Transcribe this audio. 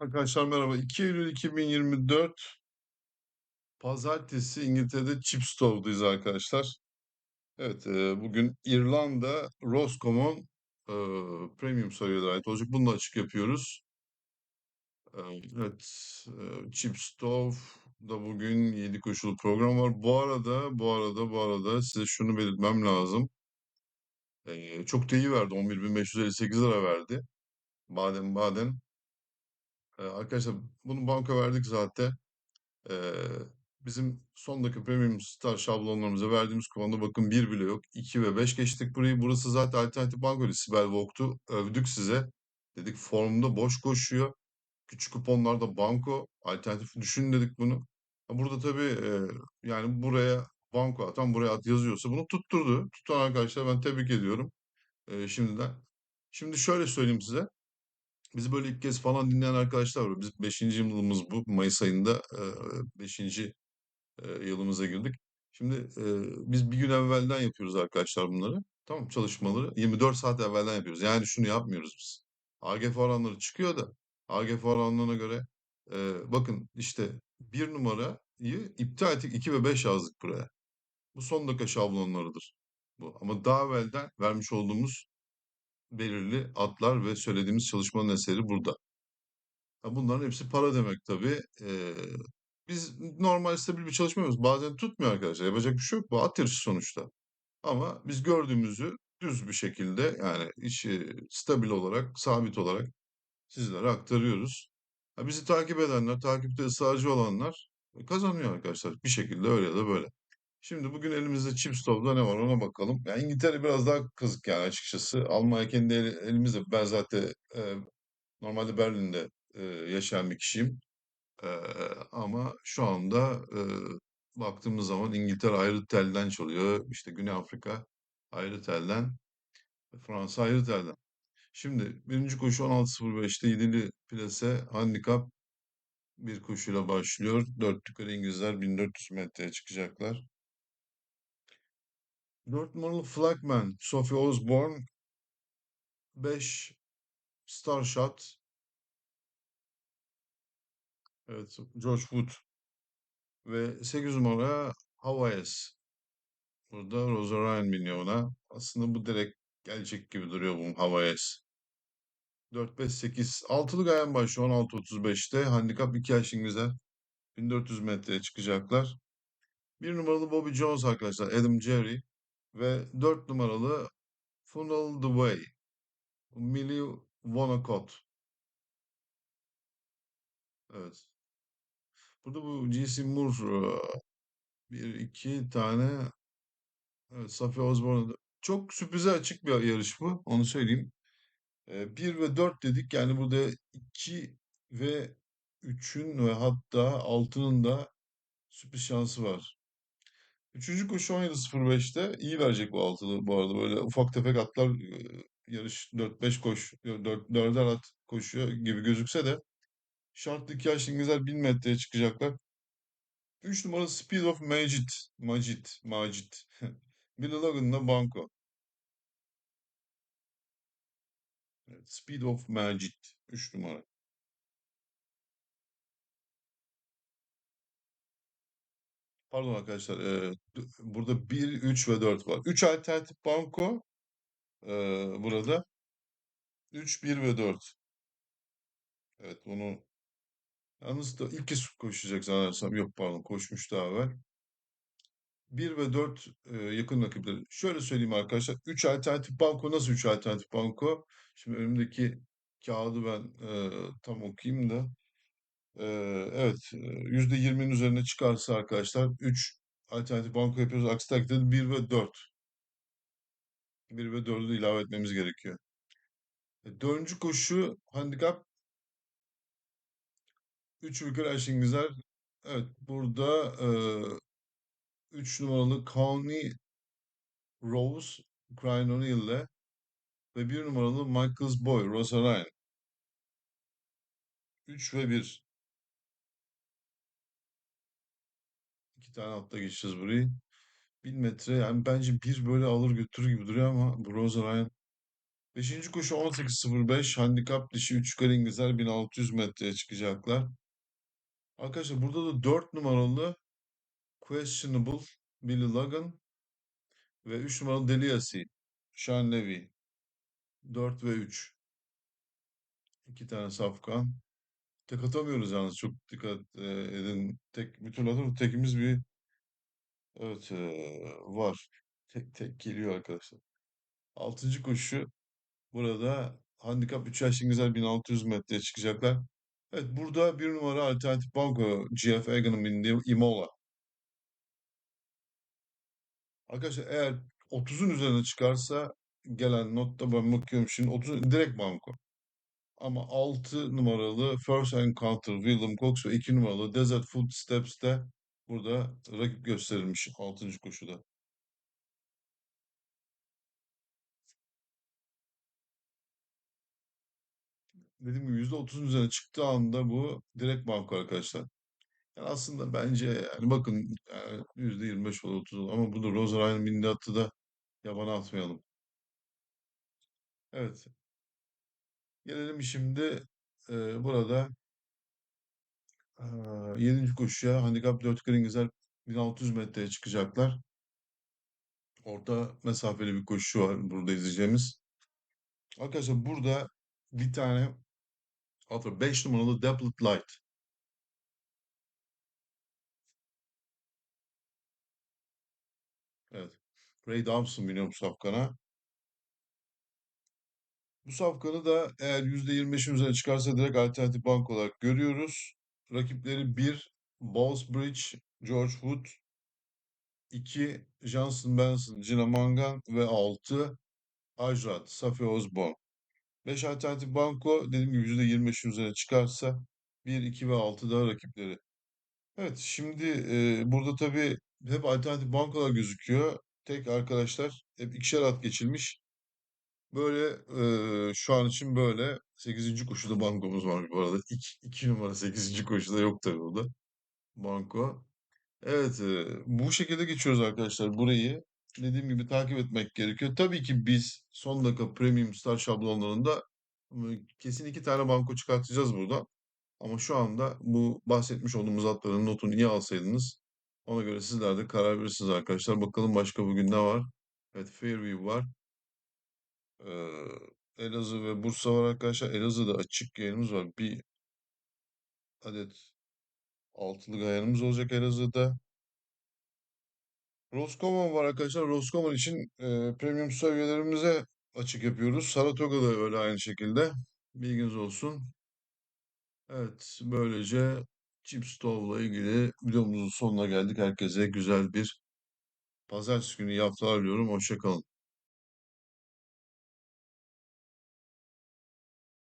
Arkadaşlar merhaba. 2 Eylül 2024 Pazartesi İngiltere'de Chipstow'dayız arkadaşlar. Evet, e, bugün İrlanda Roscommon e, Premium sayılara ait olacak. Bunu da açık yapıyoruz. E, evet, e, Chipstow'da bugün 7 koşulu program var. Bu arada, bu arada, bu arada size şunu belirtmem lazım. E, çok da iyi verdi. 11.558 lira verdi. Badem badem. Arkadaşlar bunu banka verdik zaten. Ee, bizim son dakika Premium Star şablonlarımıza verdiğimiz kumanda bakın bir bile yok. 2 ve 5 geçtik burayı. Burası zaten alternatif banko Sibel Vogt'u övdük size. Dedik formda boş koşuyor. Küçük kuponlarda banko. Alternatif düşünün dedik bunu. Burada tabii e, yani buraya banko atan buraya at yazıyorsa bunu tutturdu. Tutan arkadaşlar ben tebrik ediyorum e, şimdiden. Şimdi şöyle söyleyeyim size. Bizi böyle ilk kez falan dinleyen arkadaşlar var. Biz 5. yılımız bu. Mayıs ayında 5 e, yılımıza girdik. Şimdi biz bir gün evvelden yapıyoruz arkadaşlar bunları. Tamam çalışmaları 24 saat evvelden yapıyoruz. Yani şunu yapmıyoruz biz. AGF oranları çıkıyor da AGF oranlarına göre bakın işte bir numarayı iptal ettik 2 ve 5 yazdık buraya. Bu son dakika şablonlarıdır. Bu. Ama daha evvelden vermiş olduğumuz belirli adlar ve söylediğimiz çalışmanın eseri burada. Bunların hepsi para demek tabii. Biz normal stabil bir çalışma yapıyoruz. Bazen tutmuyor arkadaşlar. Yapacak bir şey yok. Bu at yarışı sonuçta. Ama biz gördüğümüzü düz bir şekilde yani işi stabil olarak, sabit olarak sizlere aktarıyoruz. Bizi takip edenler, takipte ısrarcı olanlar kazanıyor arkadaşlar. Bir şekilde öyle ya da böyle. Şimdi bugün elimizde Chipstow'da ne var ona bakalım. Yani İngiltere biraz daha kızık yani açıkçası. Almanya kendi el- elimizde. Ben zaten e, normalde Berlin'de e, yaşayan bir kişiyim. E, ama şu anda e, baktığımız zaman İngiltere ayrı telden çalıyor. İşte Güney Afrika ayrı telden, Fransa ayrı telden. Şimdi birinci koşu 16.05'te 7'li plase handikap bir koşuyla başlıyor. Dört yukarı İngilizler 1400 metreye çıkacaklar. 4 numaralı Flagman, Sophie Osborne, 5 Starshot, evet George Wood ve 8 numara Hawaii's. Burada Rosa Ryan biniyor ona. Aslında bu direkt gelecek gibi duruyor bu Hawaii's. 4, 5, 8. Altılı gayen başlıyor 16.35'te. Handikap 2 yaş İngilizler. 1400 metreye çıkacaklar. Bir numaralı Bobby Jones arkadaşlar. Adam Jerry. Ve 4 numaralı Funnel the Way. Millie Vonnegut. Evet. Burada bu G.C. Moore bir iki tane evet, Safiye Osborne çok sürprize açık bir yarış bu. Onu söyleyeyim. E, 1 ve 4 dedik. Yani burada 2 ve 3'ün ve hatta 6'nın da sürpriz şansı var. Üçüncü koşu 17.05'te iyi verecek bu altılı bu arada. Böyle ufak tefek atlar e, yarış 4-5 koş 4, 4'er at koşuyor gibi gözükse de şartlı iki yaşlı İngilizler 1000 metreye çıkacaklar. 3 numara Speed of Majid. Majid. Majid. Billy Logan'la Banco. Evet, Speed of Majid. 3 numara. Pardon arkadaşlar. e, burada 1, 3 ve 4 var. 3 alternatif Banco e, burada. 3, 1 ve 4. Evet bunu yalnız da ilk kez koşacak zannedersem. Yok pardon koşmuş daha evvel. 1 ve 4 e, yakın rakipleri. Şöyle söyleyeyim arkadaşlar. 3 alternatif banko nasıl 3 alternatif banko? Şimdi önümdeki kağıdı ben e, tam okuyayım da. E, evet e, %20'nin üzerine çıkarsa arkadaşlar 3 alternatif banko yapıyoruz. Aksi takdirde 1 ve 4. 1 ve 4'ü ilave etmemiz gerekiyor. E, dördüncü koşu handikap 3 yukarı aşingizler. Evet burada e, 3 numaralı County Rose Crying O'Neill'le ve bir numaralı Michael's Boy, Rosa Ryan. 3 ve 1. tane altta geçeceğiz burayı. 1000 metre yani bence bir böyle alır götürür gibi duruyor ama Rosa Ryan Beşinci koşu 18.05. Handikap dişi 3 yukarı İngilizler 1600 metreye çıkacaklar. Arkadaşlar burada da 4 numaralı Questionable Billy Logan ve 3 numaralı Deliasi Sean Levy 4 ve 3. İki tane safkan. Tek atamıyoruz yalnız çok dikkat edin. Tek bir türlü. Tekimiz bir evet var. Tek tek geliyor arkadaşlar. Altıncı koşu burada handikap 3 yaşlı güzel 1600 metreye çıkacaklar. Evet burada bir numara alternatif banko GF Egan'ın bindiği Imola. Arkadaşlar eğer 30'un üzerine çıkarsa gelen notta ben bakıyorum şimdi 30 direkt banko. Ama 6 numaralı First Encounter William Cox ve 2 numaralı Desert Footsteps de burada rakip gösterilmiş 6. koşuda. Dediğim gibi %30'un üzerine çıktığı anda bu direkt banko arkadaşlar. Yani aslında bence yani bakın yani %25 olur 30 olur ama burada Rose Ryan bindiği attı da yabana atmayalım. Evet. Gelelim şimdi e, burada e, 7. koşuya handikap 4 Kringizler 1600 metreye çıkacaklar. Orta mesafeli bir koşu var burada izleyeceğimiz. Arkadaşlar burada bir tane hatta 5 numaralı Daplet Light. Evet. Ray Thompson biniyor bu safkana. Bu safkanı da eğer %25'in üzerine çıkarsa direkt alternatif bank olarak görüyoruz. Rakipleri 1 Bridge, George Wood, 2 Johnson Benson, Gina Mangan ve 6 Ajrat, Safi Osborne. 5 alternatif banko dediğim gibi %25'in üzerine çıkarsa 1, 2 ve 6 da rakipleri. Evet şimdi e, burada tabii hep alternatif bankolar gözüküyor. Tek arkadaşlar hep ikişer at geçilmiş. Böyle e, şu an için böyle 8. koşuda bankomuz var bu arada. 2 numara 8. koşuda yok tabii burada. Banko. Evet e, bu şekilde geçiyoruz arkadaşlar burayı. Dediğim gibi takip etmek gerekiyor. Tabii ki biz son dakika premium star şablonlarında kesin iki tane banko çıkartacağız burada. Ama şu anda bu bahsetmiş olduğumuz atların notunu iyi alsaydınız ona göre sizler de karar verirsiniz arkadaşlar. Bakalım başka bugün ne var? Evet Fairview var. Ee, Elazığ ve Bursa var arkadaşlar. Elazığ'da açık yayınımız var. Bir adet altılı yayınımız olacak Elazığ'da. Roscommon var arkadaşlar. Roscommon için e, premium seviyelerimize açık yapıyoruz. Saratoga'da öyle aynı şekilde. Bilginiz olsun. Evet, böylece Chip Stove'la ilgili videomuzun sonuna geldik. Herkese güzel bir pazartesi günü iyi haftalar diliyorum. Hoşça kalın.